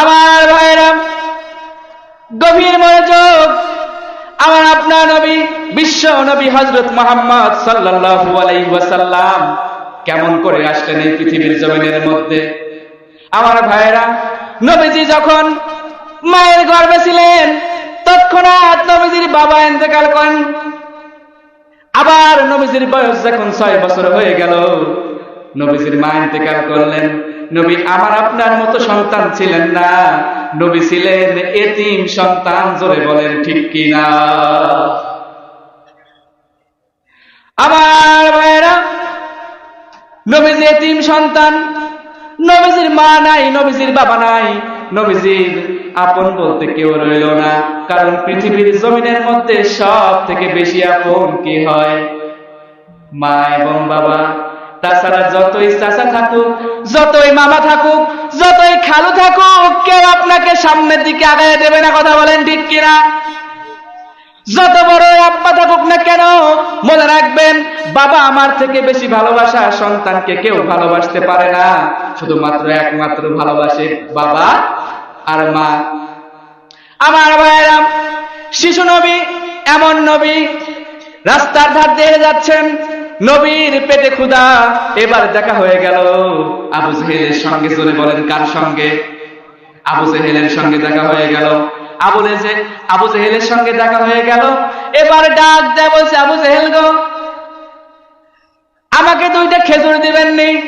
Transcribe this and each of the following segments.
আমার ভাইরা গভীর মনোযোগ, আমার আপনার নবী, বিশ্ব নবী হজরত মোহাম্মদ সাল্লাল্লাহু আলাইহি ওয়াসাল্লাম কেমন করে আসলেন এই পৃথিবীর জমিনের মধ্যে? আমার ভাইরা নবীজি যখন মায়ের গর্ভে ছিলেন, তৎক্ষণাৎ নবীজির বাবা ইন্তেকাল করেন। আবার নবীজির বয়স যখন ছয় বছর হয়ে গেল, নবীজির মা ইন্তেকাল করলেন। নবী আমার আপনার মতো সন্তান ছিলেন না। নবী ছিলেন এতিম সন্তান, জোরে বলেন ঠিক কিনা? আমার ভাইয়েরা, নবীজি এতিম সন্তান, নবীজির মা নাই, নবীজির বাবা নাই। নবীজির আপন বলতে কেউ রইল না, কারণ পৃথিবীর জমিনের মধ্যে সব থেকে বেশি আপন কি হয়? মা এবং বাবা। তাছাড়া যতই চাচা থাকুক, যতই মামা থাকুক, যতই খালু থাকুক, কেউ আপনাকে সামনের দিকে আগায় দেবে না কথা বলেন ঠিক কিনা? যত বড় আব্বা থাকুক না কেন, মনে রাখবেন, বাবা আমার থেকে বেশি ভালোবাসা সন্তানকে কেউ ভালোবাসতে পারে না। শুধুমাত্র একমাত্র ভালোবাসে বাবা আর মা। আমার ভাইয়েরা, শিশু নবী, এমন নবী, রাস্তার ধার দিয়ে যাচ্ছেন নবীর পেটে ক্ষুধা, এবার দেখা হয়ে গেল। আবু জেহেলের সঙ্গে চলে বলেন, কার সঙ্গে? আবু জেহেলের সঙ্গে দেখা হয়ে গেল। আবু জে আবু জেহেলের সঙ্গে দেখা হয়ে গেল। এবার ডাক দেয়, বলছে, আবু জেহেল গো, আমাকে দুইটা খেজুর দিবেননি।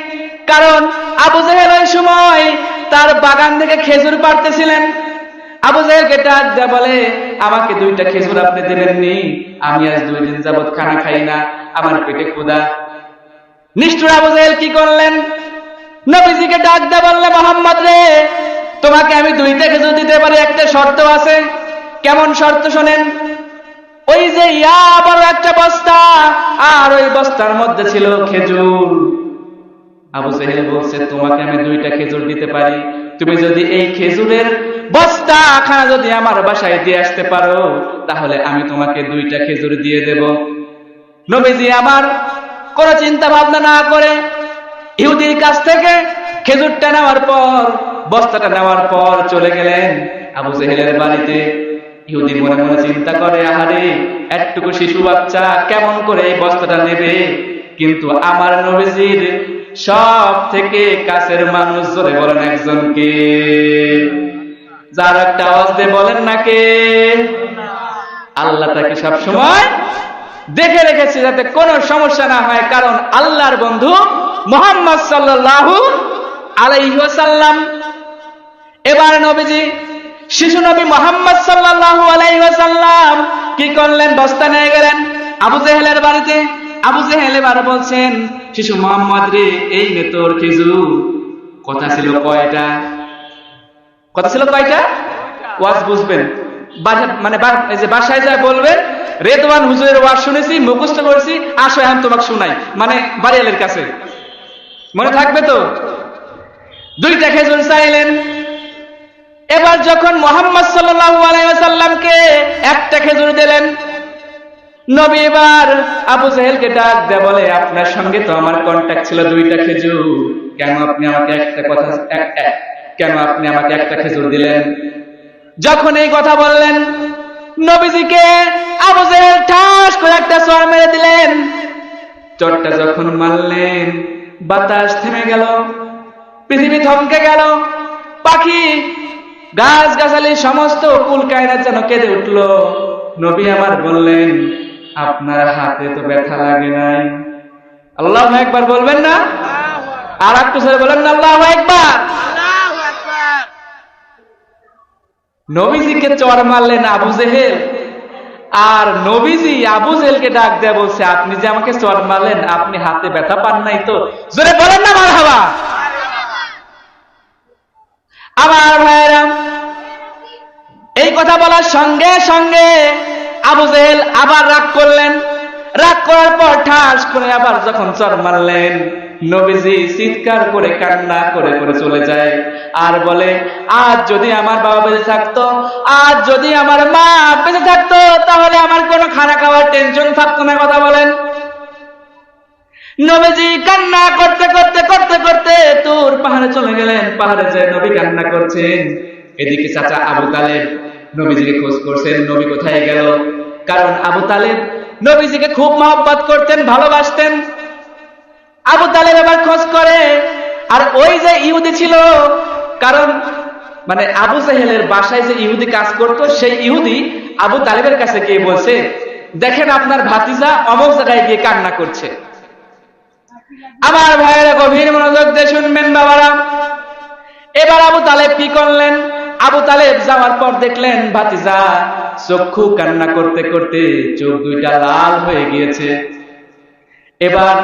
কারণ আবু জেহেল ওই সময় তার বাগান থেকে খেজুর পাড়তেছিলেন। আবু জেহেলকে ডাক দেয়া বলে, আমাকে দুইটা খেজুর আপনি দেবেননি। আমি আজ দুই দিন যাবত খানা খাই না। আমার পেটে ক্ষুধা। নিষ্ঠুর আবু জেহেল কি করলেন? নবীজিকে ডাক দেয়া বললে, মোহাম্মদ রে, তোমাকে আমি দুইটা খেজুর দিতে পারি, একটা শর্ত আছে। কেমন শর্ত শোনেন? ওই যে ইয়া বড় একটা বস্তা, আর ওই বস্তার মধ্যে ছিল খেজুর। আবু জেহেল বলছে, তোমাকে আমি দুইটা খেজুর দিতে পারি। তুমি যদি এই খেজুরের বস্তা খানা যদি আমার বাসায় দিয়ে আসতে পারো, তাহলে আমি তোমাকে দুইটা খেজুর দিয়ে দেব। নবীজি আমার কোনো চিন্তা ভাবনা না করে ইহুদির কাছ থেকে খেজুরটা নেওয়ার পর, বস্তাটা নেওয়ার পর চলে গেলেন আবু জেহেলের বাড়িতে। ইহুদি মনে মনে চিন্তা করে, আহারে একটুকু শিশু বাচ্চা কেমন করে এই বস্তাটা নেবে? কিন্তু আমার নবীজির সব থেকে কাছের মানুষ জোরে বলেন একজনকে যার একটা আওয়াজ দিয়ে বলেন না কে? আল্লাহ তাকে সব সময় দেখে রেখেছে যাতে কোনো সমস্যা না হয়, কারণ আল্লাহর বন্ধু মোহাম্মদ সাল্লাল্লাহু আলাইহি ওয়াসাল্লাম। এবার নবীজি, শিশু নবী মোহাম্মদ সাল্লাল্লাহু আলাইহি ওয়াসাল্লাম কি করলেন? বস্তা নিয়ে গেলেন আবু জেহেলের বাড়িতে। আবু জেহেল এবার বলছেন, শিশু মোহাম্মদ রে, এই নে তোর খেজুর। কথা ছিল কয়টা? কথা ছিল কয়টা? ওয়াজ বুঝবেন। মানে এই যে বাসায় যায় বলবেন, রেদওয়ান হুজুরের ওয়াজ শুনেছি, মুখস্থ করেছি, আসো এখন তোমাকে শোনাই। মানে বাড়িয়ালের কাছে। মনে থাকবে তো? দুইটা খেজুর চাইলেন। এবার যখন মোহাম্মদ সাল্লাল্লাহু আলাইহি ওয়াসাল্লামকে একটা খেজুর দিলেন নবী এবার আবু জাহেলকে ডাক দেয়া বলে, আপনার সঙ্গে তো আমার কন্ট্যাক্ট ছিল দুইটা খেজুর। কেন আপনি আমাকে একটা কথা কেন আপনি আমাকে একটা খেজুর দিলেন? যখন এই কথা বললেন, নবীজিকে আবু জাহেল ঠাস করে একটা চর মেরে দিলেন। চটটা যখন মারলেন, বাতাস থেমে গেল, পৃথিবী থমকে গেল, পাখি গাছ গাছালি সমস্ত কুল কায়নাত যেন কেঁদে উঠল। নবী আমার বললেন আপনার হাতে তো ব্যথা লাগে নাই। আল্লাহ একবার বলবেন না? আর একটু ছেড়ে বলেন না, আল্লাহ একবার নবীজিকে চর মারলেন আবু জেহেল। আর নবীজি আবু জেহেলকে ডাক দেয়া বলছে, আপনি যে আমাকে চর মারলেন, আপনি হাতে ব্যথা পান নাই তো? জোরে বলেন না মার হাবা আমার ভাইয়েরা, এই কথা বলার সঙ্গে সঙ্গে আবার রাগ করলেন। রাগ করার পর ঠাস করে আবার যখন চর মারলেন, নবীজি চিৎকার করে কান্না করে করে চলে যায়। আর বলে, আজ যদি আমার বাবা বেঁচে থাকতো, আজ যদি আমার মা বেঁচে থাকতো, তাহলে আমার কোনো খানা খাওয়ার টেনশন থাকতো না, কথা বলেন। নবীজি কান্না করতে করতে করতে করতে তোর পাহাড়ে চলে গেলেন। পাহাড়ে যে নবী কান্না করছেন, এদিকে চাচা আবু তালেব নবীজিকে খোঁজ করছেন, নবী কোথায় গেল? কারণ আবু তালেব নবীজিকে খুব মহব্বত করতেন, ভালোবাসতেন। আবু তালেব এবার খোঁজ করে, আর ওই যে ইহুদি ছিল, কারণ মানে আবু জাহেলের বাসায় যে ইহুদি কাজ করত, সেই ইহুদি আবু তালেবের কাছে গিয়ে বলছে, দেখেন আপনার ভাতিজা অমক জায়গায় গিয়ে কান্না করছে। আমার ভাইয়েরা গভীর মনোযোগ দিয়ে শুনবেন বাবারা। এবার আবু তালেব কি করলেন? আবু তালেব যাওয়ার পর দেখলেন, ভাতিজা চক্ষু কান্না করতে করতে চোখ দুইটা লাল হয়ে গিয়েছে। এবার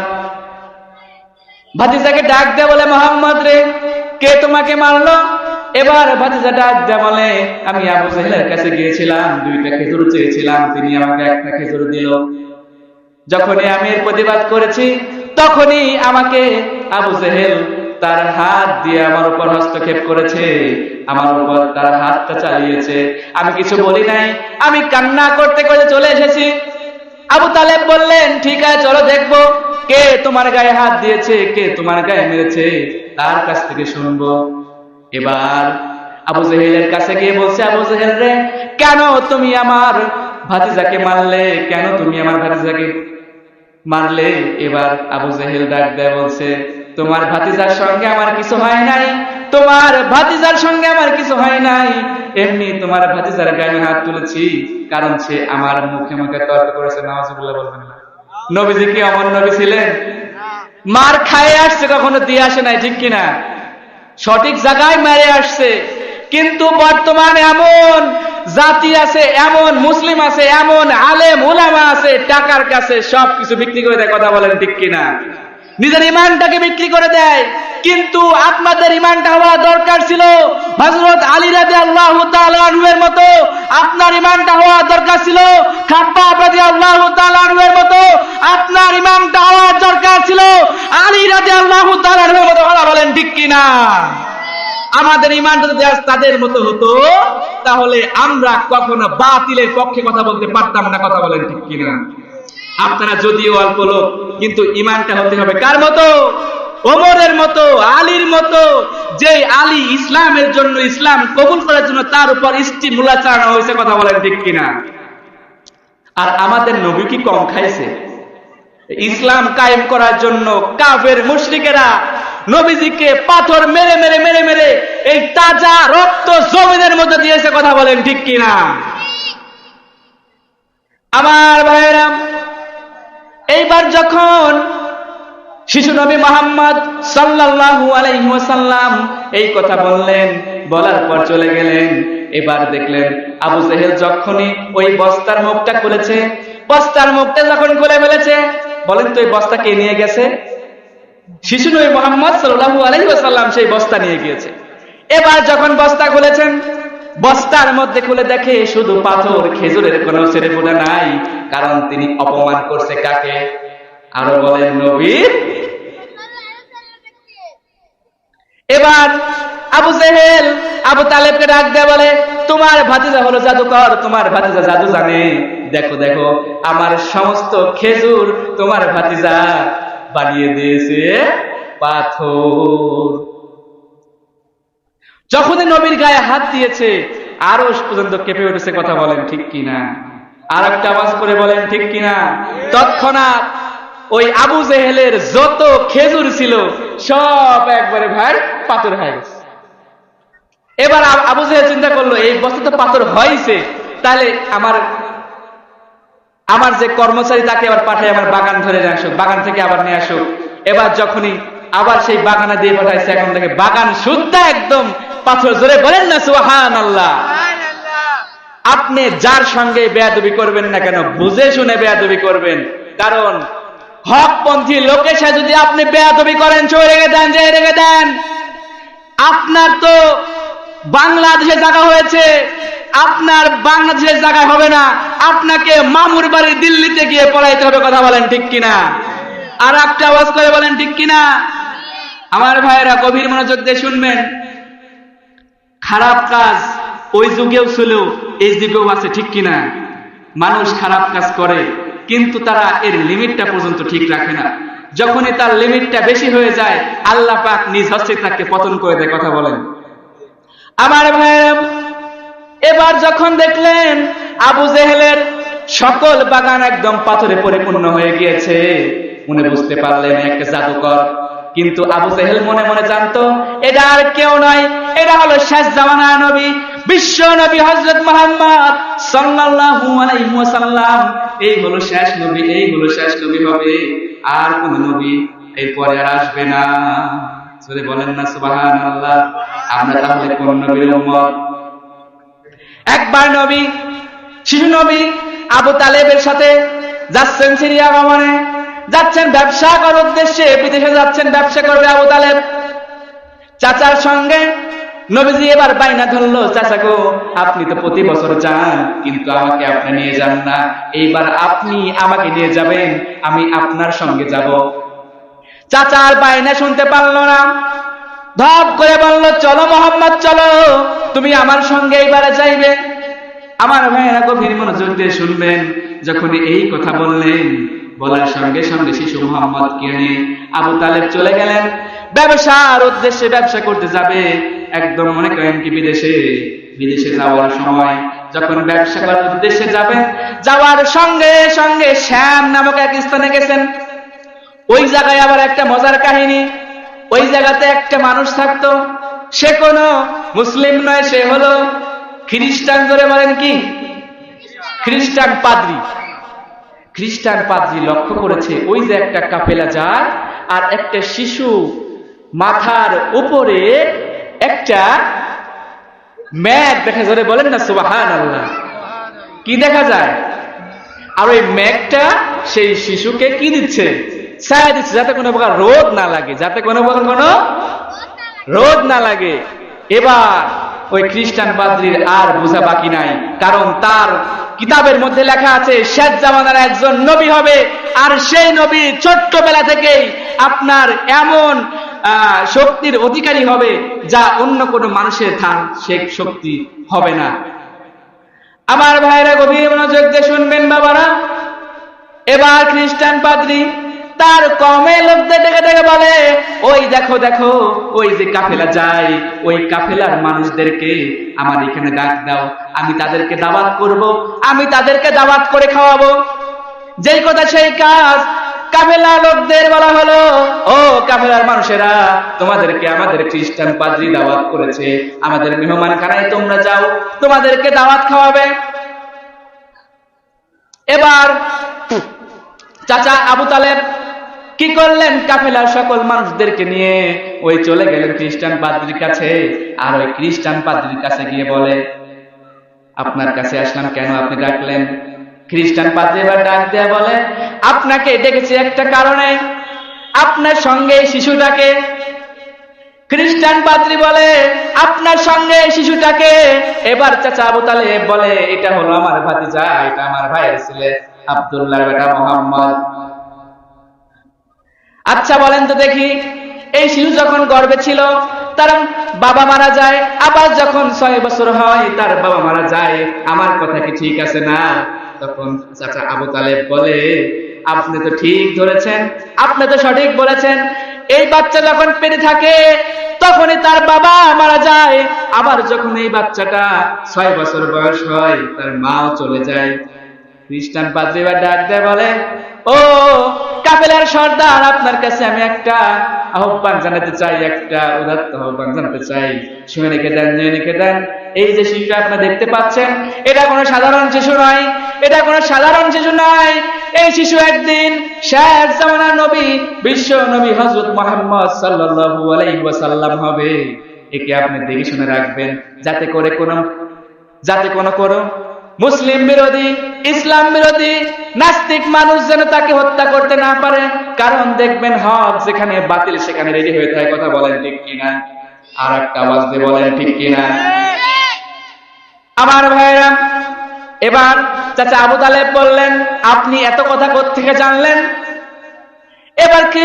ভাতিজাকে ডাক দে বলে, মোহাম্মদ রে, কে তোমাকে মারলো? এবার ভাতিজা ডাক দে বলে, আমি আবু জাহেলের কাছে গিয়েছিলাম, দুইটা খেজুর চেয়েছিলাম, তিনি আমাকে একটা খেজুর দিল। যখনই আমি এর প্রতিবাদ করেছি, তখনই আমাকে আবু জেহেল তার হাত দিয়ে আমার উপর হস্তক্ষেপ করেছে, আমার উপর তার হাতটা চালিয়েছে। আমি কিছু বলি নাই, আমি কান্না করতে করতে চলে এসেছি। আবু তালেব বললেন, ঠিক আছে, চলো দেখব কে তোমার গায়ে হাত দিয়েছে, কে তোমার গায়ে মেরেছে, তার কাছ থেকে শুনব। এবার আবু জেহেলের কাছে গিয়ে বলছে, আবু জেহেল রে, কেন তুমি আমার ভাতিজাকে মারলে? কেন তুমি আমার ভাতিজাকে মারলে এবার আবু জেহেল ডাক দেয়, বলছে, তোমার ভাতিজার সঙ্গে আমার কিছু হয় নাই? তোমার ভাতিজার সঙ্গে আমার কিছু হয় নাই? এমনি তোমার ভাতিজার গায়ে হাত তুলেছি, কারণ সে আমার মুখে মুখে তর্ক করেছে নামাজুল্লাহ বলবেন না। নবীজি কি অমর নবী ছিলেন? মার খায়ে আসছে, কখনো দিয়ে আসে নাই, ঠিক কিনা? সঠিক জায়গায় মেরে আসছে। কিন্তু বর্তমানে এমন জাতি আছে, এমন মুসলিম আছে, এমন আলেম, উলামা আছে, টাকার কাছে সবকিছু বিক্রি করে দেয়, কথা বলেন ঠিক কিনা? নিজের ইমানটাকে বিক্রি করে দেয়। কিন্তু আপনাদের ইমানটা হওয়া দরকার ছিল হজরত আলী রাজি আল্লাহ এর মতো। আপনার ইমানটা হওয়া দরকার ছিল খাপ্পা রাজি আল্লাহ এর মতো। আপনার ইমানটা হওয়ার দরকার ছিল আলী রাজি আল্লাহ এর মতো, কথা বলেন ঠিক কিনা? আমাদের ইমানটা যদি তাদের মতো হতো, তাহলে আমরা কখনো বাতিলের পক্ষে কথা বলতে পারতাম না, কথা বলেন ঠিক কিনা? আপনারা যদিও অল্প লোক, কিন্তু ইমানটা হতে হবে কার মতো? ওমরের মতো, আলীর মতো, যে আলী ইসলামের জন্য ইসলাম কবুল করার জন্য তার উপর ইষ্টি মূলা চালানো হয়েছে, কথা বলেন ঠিক কিনা? আর আমাদের নবী কি কম খাইছে? ইসলাম কায়েম করার জন্য কাফের মুশরিকেরা নবীজিকে পাথর মেরে মেরে মেরে মেরে এই তাজা রক্ত জমিনের মধ্যে দিয়েছে কথা বলেন, ঠিক কিনা? আমার ভাইয়েরা, এইবার যখন শিশু নবী মোহাম্মদ সাল্লাল্লাহু আলাইহি ওয়াসাল্লাম এই কথা বললেন, বলার পর চলে গেলেন, এবার দেখলেন আবু জেহেল যখনই ওই বস্তার মুখটা খুলেছে, বস্তার মুখটা যখন খুলে ফেলেছে, বলেন তো এই বস্তা কে নিয়ে গেছে? শিশু নবী মোহাম্মদ সাল্লাল্লাহু আলাইহি ওয়াসাল্লাম সেই বস্তা নিয়ে গিয়েছে। এবার যখন বস্তা খুলেছেন, বস্তার মধ্যে খুলে দেখে শুধু পাথর, খেজুরের কোনো ছেড়ে ফোটা নাই, কারণ তিনি অপমান করছে কাকে? আরও বলেন নবীর এবার আবু জেহেল, আবু তালেবকে ডাক দেয় বলে, তোমার ভাতিজা হলো জাদুকর, তোমার ভাতিজা জাদু জানে দেখো দেখো, আমার সমস্ত খেজুর তোমার ভাতিজা। বানিয়ে দিয়েছে পাথর। যখনই নবীর গায়ে হাত দিয়েছে, আরও পর্যন্ত কেঁপে উঠেছে কথা বলেন ঠিক কিনা? আর একটা আওয়াজ করে বলেন ঠিক কিনা? তৎক্ষণাৎ ওই আবু জেহেলের যত খেজুর ছিল, সব একবারে ভাই পাথর হয়ে গেছে। এবার আবু জেহেল চিন্তা করল, এই বস্তু তো পাথর হয়েছে তাহলে আমার আমার যে কর্মচারী তাকে আবার পাঠায় আমার বাগান ধরে নিয়ে আসুক বাগান থেকে আবার নিয়ে আসুক। এবার যখনই আবার সেই বাগানে দিয়ে পাঠাইছে এখন থেকে বাগান শুদ্ধ একদম। পাথর জোরে বলেন না সুহান আল্লাহ আপনি যার সঙ্গে বেয়াদবি করবেন না কেন বুঝে শুনে বেয়াদবি করবেন। কারণ হকপন্থী লোকের সাথে যদি আপনি বেয়াদবি করেন চলে রেখে দেন যে রেখে দেন। আপনার তো বাংলাদেশে জায়গা হয়েছে। আপনার বাংলাদেশের জায়গা হবে না। আপনাকে মামুর বাড়ি দিল্লিতে গিয়ে পড়াইতে হবে কথা বলেন ঠিক কিনা? আর একটা আওয়াজ করে বলেন ঠিক কিনা? আমার ভাইয়েরা, গভীর মনোযোগ দিয়ে শুনবেন। খারাপ কাজ ওই যুগেও ছিল, এই যুগেও আছে, ঠিক কিনা? মানুষ খারাপ কাজ করে, কিন্তু তারা এর লিমিটটা পর্যন্ত ঠিক রাখে না। যখনই তার লিমিটটা বেশি হয়ে যায়, আল্লাহ পাক নিজ হস্তে তাকে পতন করে দেয়, কথা বলেন। আমার এবার যখন দেখলেন আবু জেহেলের সকল বাগান একদম পাথরে পরিপূর্ণ হয়ে গিয়েছে, উনি বুঝতে পারলেন একটা জাদুকর। কিন্তু আবু জেহেল মনে মনে জানতো, এটা আর কেউ নয়, এটা হলো শেষ জামানা নবী, বিশ্ব নবী হজরত মোহাম্মদ সাল্লাল্লাহু আলাইহি ওয়াসাল্লাম। এই হলো শেষ নবী, এই হলো শেষ নবী হবে, আর কোন নবী এরপরে আসবে না। যদি বলেন না, সুবহানাল্লাহ, আমরা তাহলে কোন নবীর উম্মত? একবার নবী, শিশু নবী আবু তালেবের সাথে যাচ্ছেন সিরিয়া ভ্রমণে, যাচ্ছেন ব্যবসা করার উদ্দেশ্যে, বিদেশে যাচ্ছেন, ব্যবসা করবে আবু তালেব। চাচার সঙ্গে নবীজি এবার বাইনা ধরলো, চাচা গো, আপনি তো প্রতি বছর যান, কিন্তু আমাকে আপনি নিয়ে যান না। এইবার আপনি আমাকে নিয়ে যাবেন, আমি আপনার সঙ্গে যাব। চাচার বাইনা শুনতে পারল না। ধপ করে বলল, চলো মোহাম্মদ, চলো। তুমি আমার সঙ্গে এইবারে যাইবে। আমার ভাইয়েরা গভীর মনোযোগ দিয়ে শুনবেন। যখন এই কথা বললেন, বলার সঙ্গে সঙ্গে শিশু মোহাম্মদ কিনে আবু তালেব চলে গেলেন। ব্যবসার উদ্দেশ্যে ব্যবসা করতে যাবে। একদম মনে করেন কি, বিদেশে। বিদেশে যাওয়ার সময় যখন ব্যবসা করার উদ্দেশ্যে যাবেন, যাওয়ার সঙ্গে সঙ্গে শ্যাম নামক এক স্থানে গেছেন। ওই জায়গায় আবার একটা মজার কাহিনী। ওই জায়গাতে একটা মানুষ থাকতো, সে কোনো মুসলিম নয়, সে হলো খ্রিস্টান ধরে বলেন কি? খ্রিস্টান পাদ্রি। খ্রিস্টান পাদ্রি লক্ষ্য করেছে, ওই যে একটা কাফেলা যায় আর একটা শিশু মাথার উপরে একটা ম্যাগ দেখা ধরে বলেন না সুবাহান আল্লাহ কি দেখা যায়? আর ওই ম্যাগটা সেই শিশুকে কি দিচ্ছে? ছায়া দিচ্ছে যাতে কোনো প্রকার রোদ না লাগে, যাতে কোনো প্রকার কোনো রোদ না লাগে। এবার ওই খ্রিস্টান পাদ্রির আর বোঝা বাকি নাই, কারণ তার কিতাবের মধ্যে লেখা আছে, শেষ জামানার একজন নবী হবে, আর সেই নবী ছোট্টবেলা থেকেই আপনার এমন শক্তির অধিকারী হবে, যা অন্য কোনো মানুষের থান সে শক্তি হবে না। আমার ভাইরা গভীর মনোযোগ দিয়ে শুনবেন বাবারা, এবার খ্রিস্টান পাদ্রি তার কমে লোকদের ডেকে ডেকে বলে, ওই দেখো দেখো, ওই যে কাফেলা যায় ওই কাফেলার মানুষদেরকে আমার এখানে ডাক দাও, আমি তাদেরকে দাওয়াত করব, আমি তাদেরকে দাওয়াত করে খাওয়াবো। যেই কথা সেই কাজ কাফেলা লোকদের বলা হলো, ও কাফেলার মানুষেরা, তোমাদেরকে আমাদের খ্রিস্টান পাদ্রি দাওয়াত করেছে, আমাদের মেহমান খানায় তোমরা যাও, তোমাদেরকে দাওয়াত খাওয়াবে। এবার চাচা আবু তালেব কি করলেন কাফেলার সকল মানুষদেরকে নিয়ে? ওই চলে গেলেন খ্রিস্টান পাদ্রির কাছে। আর ওই খ্রিস্টান পাদ্রির কাছে গিয়ে বলে, আপনার কাছে আসলাম কেন আপনি ডাকলেন? খ্রিস্টান পাদ্রি এবার ডাক দেয়া বলে, আপনাকে ডেকেছি একটা কারণে। আপনার সঙ্গে শিশুটাকে। খ্রিস্টান পাদ্রি বলে, আপনার সঙ্গে শিশুটাকে? এবার চাচা আবু বলে, এটা হলো আমার ভাতিজা, এটা আমার ভাইয়ের ছেলে, আব্দুল্লাহ বেটা মোহাম্মদ। আচ্ছা বলেন তো দেখি। এই শিশু যখন গর্ভে ছিল, তার বাবা মারা যায়, আবার যখন ছয় বছর হয়, তার বাবা মারা যায়, আমার কথা কি ঠিক আছে না? তখন চাচা আবু তালেব বলে, আপনি তো ঠিক ধরেছেন, আপনি তো সঠিক বলেছেন। এই বাচ্চা যখন পেরে থাকে, তখনই তার বাবা মারা যায়। আবার যখন এই বাচ্চাটা ছয় বছর বয়স হয়, তার মাও চলে যায়। খ্রিস্টান পাদ্রী এবার ডাক দেয়, বলে, ও কাপেলার সর্দার, আপনার কাছে আমি একটা আহ্বান জানাতে চাই, একটা উদাত্ত আহ্বান জানাতে চাই। শুনে রেখে দেন, জেনে রেখে দেন। এই যে শিশুটা আপনারা দেখতে পাচ্ছেন, এটা কোনো সাধারণ শিশু নয়, এটা কোনো সাধারণ শিশু নয়। এই শিশু একদিন শেষ জামানার নবী, বিশ্ব নবী হযরত মুহাম্মদ সাল্লাল্লাহু আলাইহি ওয়াসাল্লাম হবে। একে আপনি দেখে শুনে রাখবেন, যাতে করে কোনো, যাতে কোনো কোনো মুসলিম বিরোধী, ইসলাম বিরোধী, নাস্তিক মানুষ যেন তাকে হত্যা করতে না পারে, কারণ দেখবেন হক যেখানে বাতিল, সেখানে রেডি হয়ে থাকে, কথা বলেন ঠিক কিনা? আর একটা আওয়াজ দিয়ে বলেন ঠিক কিনা? আমার ভাইরা এবার চাচা আবু তালেব বললেন, আপনি এত কথা কোত্থেকে জানলেন? এবার কি